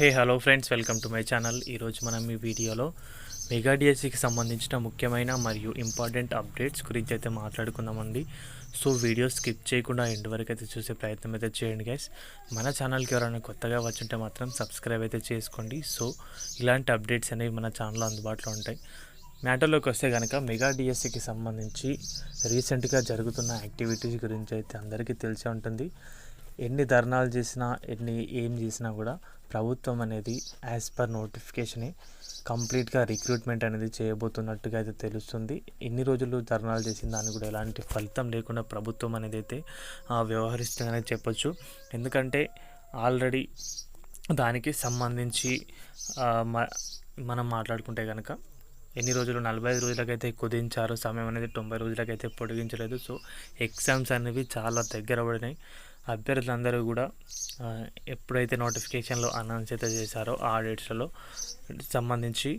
Hey hello friends welcome to my channel ఈరోజు మనం ఈ వీడియోలో మెగా డిఎస్సికి సంబంధించిన ముఖ్యమైన మరియు ఇంపార్టెంట్ అప్డేట్స్ గురించి అయితే మాట్లాడుకుందామండి. సో వీడియో స్కిప్ చేయకుండా ఎండ్ వరకు అయితే చూసే ప్రయత్నం అయితే చేయండి గైస్ మన ఛానల్కి ఎవరైనా కొత్తగా వచ్చుంటే మాత్రం సబ్స్క్రైబ్ అయితే చేసుకోండి. సో ఇలాంటి అప్డేట్స్ అనేవి మన ఛానల్లో అందుబాటులో ఉంటాయి. మ్యాటర్లోకి వస్తే కనుక మెగా డిఎస్సికి సంబంధించి రీసెంట్గా జరుగుతున్న యాక్టివిటీస్ గురించి అయితే అందరికీ తెలిసే ఉంటుంది. ఎన్ని ధర్నాలు చేసినా ఎన్ని ఏం చేసినా కూడా ప్రభుత్వం అనేది యాజ్ పర్ నోటిఫికేషనే కంప్లీట్గా రిక్రూట్మెంట్ అనేది చేయబోతున్నట్టుగా అయితే తెలుస్తుంది. ఎన్ని రోజులు ధర్నాలు చేసిన దానికి కూడా ఎలాంటి ఫలితం లేకుండా ప్రభుత్వం అనేది అయితే ఆ, వ్యవహరిస్తుందనే చెప్పొచ్చు. ఎందుకంటే ఆల్రెడీ దానికి సంబంధించి మ- మనం మాట్లాడుకుంటే కనుక ఎన్ని రోజులు నలభై ఐదు రోజులకైతే కుదించారు సమయం అనేది తొంభై రోజులకైతే పొడిగించలేదు. సో ఎగ్జామ్స్ అనేవి చాలా దగ్గర పడినాయి. అభ్యర్థులందరూ కూడా ఎప్పుడైతే నోటిఫికేషన్లో అనౌన్స్ అయితే చేశారో ఆ డేట్స్లలో సంబంధించి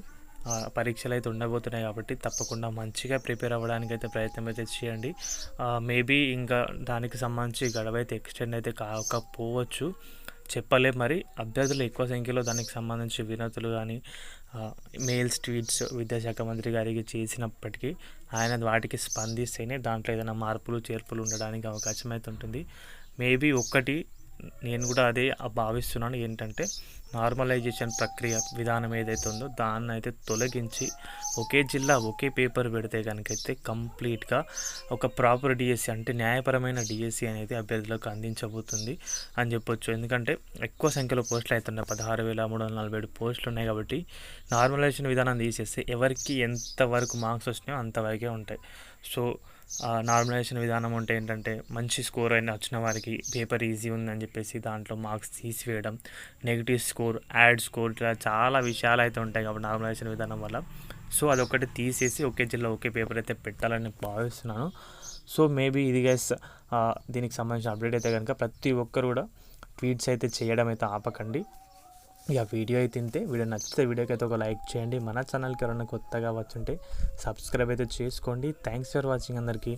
పరీక్షలు అయితే ఉండబోతున్నాయి కాబట్టి తప్పకుండా మంచిగా ప్రిపేర్ అవ్వడానికి అయితే ప్రయత్నం అయితే చేయండి. మేబీ ఇంకా దానికి సంబంధించి గడవ అయితే ఎక్స్టెండ్ అయితే కాకపోవచ్చు. చెప్పలేం మరి. అభ్యర్థులు ఎక్కువ సంఖ్యలో దానికి సంబంధించి వినతులు కానీ మెయిల్స్ ట్వీట్స్ విద్యాశాఖ మంత్రి గారికి చేసినప్పటికీ ఆయన వాటికి స్పందిస్తేనే దాంట్లో ఏదైనా మార్పులు చేర్పులు ఉండడానికి అవకాశం అయితే ఉంటుంది. మేబీ ఒక్కటి నేను కూడా అదే భావిస్తున్నాను. ఏంటంటే నార్మలైజేషన్ ప్రక్రియ విధానం ఏదైతే ఉందో దాన్ని అయితే తొలగించి ఒకే జిల్లా ఒకే పేపర్ పెడితే కనుకైతే కంప్లీట్గా ఒక ప్రాపర్ డిఎస్సి అంటే న్యాయపరమైన డిఎస్సి అనేది అభ్యర్థులకు అందించబోతుంది అని చెప్పొచ్చు. ఎందుకంటే ఎక్కువ సంఖ్యలో పోస్టులు అవుతున్నాయి పదహారు వేల మూడు వందల నలభై ఏడు పోస్టులు ఉన్నాయి కాబట్టి నార్మలైజేషన్ విధానం తీసేస్తే ఎవరికి ఎంతవరకు మార్క్స్ వచ్చినాయో అంతవరకే ఉంటాయి. సో నార్మలైజేషన్ విధానం అంటే ఏంటంటే మంచి స్కోర్ అయిన వచ్చిన వారికి పేపర్ ఈజీ ఉందని చెప్పేసి దాంట్లో మార్క్స్ తీసివేయడం నెగిటివ్ స్కోర్ యాడ్ స్కోర్ ఇలా చాలా విషయాలు అయితే ఉంటాయి కాబట్టి నార్మలైజేషన్ విధానం వల్ల. సో అదొకటి తీసేసి ఒకే జిల్లా ఒకే పేపర్ అయితే పెట్టాలని భావిస్తున్నాను. సో మేబీ ఇది గైస్ దీనికి సంబంధించిన అప్డేట్ అయితే కనుక ప్రతి ఒక్కరు కూడా ట్వీట్స్ అయితే చేయడం అయితే ఆపకండి. ఇక వీడియో అయితే ఇంతే. వీడియో నచ్చితే వీడియోకి అయితే ఒక లైక్ చేయండి. మన ఛానల్కి ఎవరైనా కొత్తగా వచ్చుంటే సబ్స్క్రైబ్ అయితే చేసుకోండి. థ్యాంక్స్ ఫర్ వాచింగ్ అందరికీ.